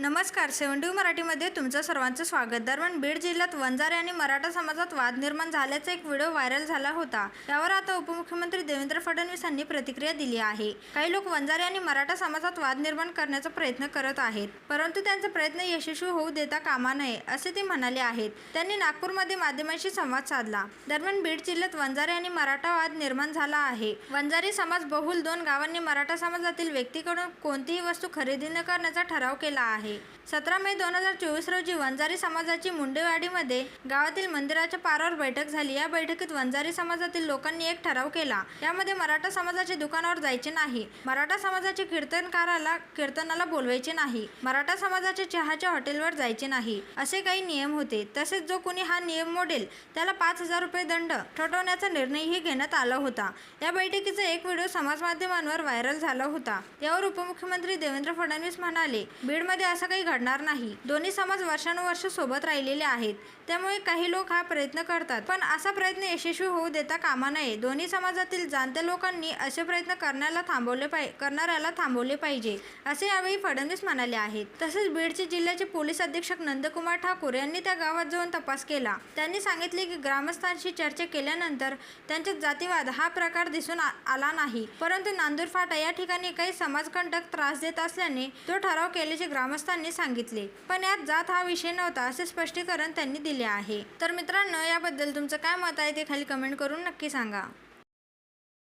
नमस्कार सेवंटी मराठीमध्ये तुमचं सर्वांचं स्वागत. दरम्यान बीड जिल्ह्यात वंजारे आणि मराठा समाजात वाद निर्माण झाल्याचा एक व्हिडिओ व्हायरल झाला होता. त्यावर आता उपमुख्यमंत्री देवेंद्र फडणवीस यांनी प्रतिक्रिया दिली आहे. काही लोक वंजारे आणि मराठा समाजात वाद निर्माण करण्याचा प्रयत्न करत आहेत. परंतु त्यांचा प्रयत्न यशस्वी होऊ देता कामा नये असे ते म्हणाले आहेत. त्यांनी नागपूरमध्ये माध्यमांशी संवाद साधला. दरम्यान बीड जिल्ह्यात वंजारे आणि मराठा वाद निर्माण झाला आहे. वंजारी समाज बहुल दोन गावांनी मराठा समाजातील व्यक्तीकडून कोणतीही वस्तू खरेदी न करण्याचा ठराव केला आहे. सतरा मे दोन हजार चोवीस रोजी वंजारी समाजाची मुंडेवाडीमध्ये गावातील मंदिराच्या पारावर बैठक झाली. या बैठकीत वंजारी समाजातील लोकांनी एक ठराव केला. यामध्ये मराठा समाजाच्या दुकानावर जायचे नाही. मराठा समाजाचे कीर्तनकाराला कीर्तनाला बोलवायचे नाही. मराठा समाजाच्या चहाच्या हॉटेलवर जायचे नाही. असे काही नियम होते. तसेच जो कोणी हा नियम मोडेल त्याला पाच हजार रुपये दंड ठोठवण्याचा निर्णयही घेण्यात आला होता. या बैठकीचा एक व्हिडिओ समाज माध्यमांवर व्हायरल झाला होता. यावर उपमुख्यमंत्री देवेंद्र फडणवीस म्हणाले बीडमध्ये असं काही घडणार नाही. दोन्ही समाज वर्षानुवर्ष सोबत राहिलेले आहेत. त्यामुळे काही लोक हा प्रयत्न करतात. पण असा प्रयत्न यशस्वी होऊ देता कामा नये. दोन्ही समाजातील जाणत्या लोकांनी असे प्रयत्न करण्याला थांबवले पाहि करणाऱ्याला थांबवले पाहिजे असे यावेळी फडणवीस म्हणाले आहेत. तसेच बीडचे जिल्ह्याचे पोलीस अधीक्षक नंदकुमार ठाकूर यांनी त्या गावात जाऊन तपास केला. त्यांनी सांगितले की ग्रामस्थांशी चर्चा केल्यानंतर त्यांच्यात जातीवाद हा प्रकार दिसून आ- आला नाही. परंतु नांदूर फाटा या ठिकाणी काही समाजकंटक त्रास देत असल्याने तो ठराव केल्याचे ग्रामस्थांनी सांगितले. पण यात जात हा विषय नव्हता असे स्पष्टीकरण त्यांनी दिले आहे. तर मित्रांनो याबद्दल तुमचं काय मत आहे ते खाली कमेंट करून नक्की सांगा.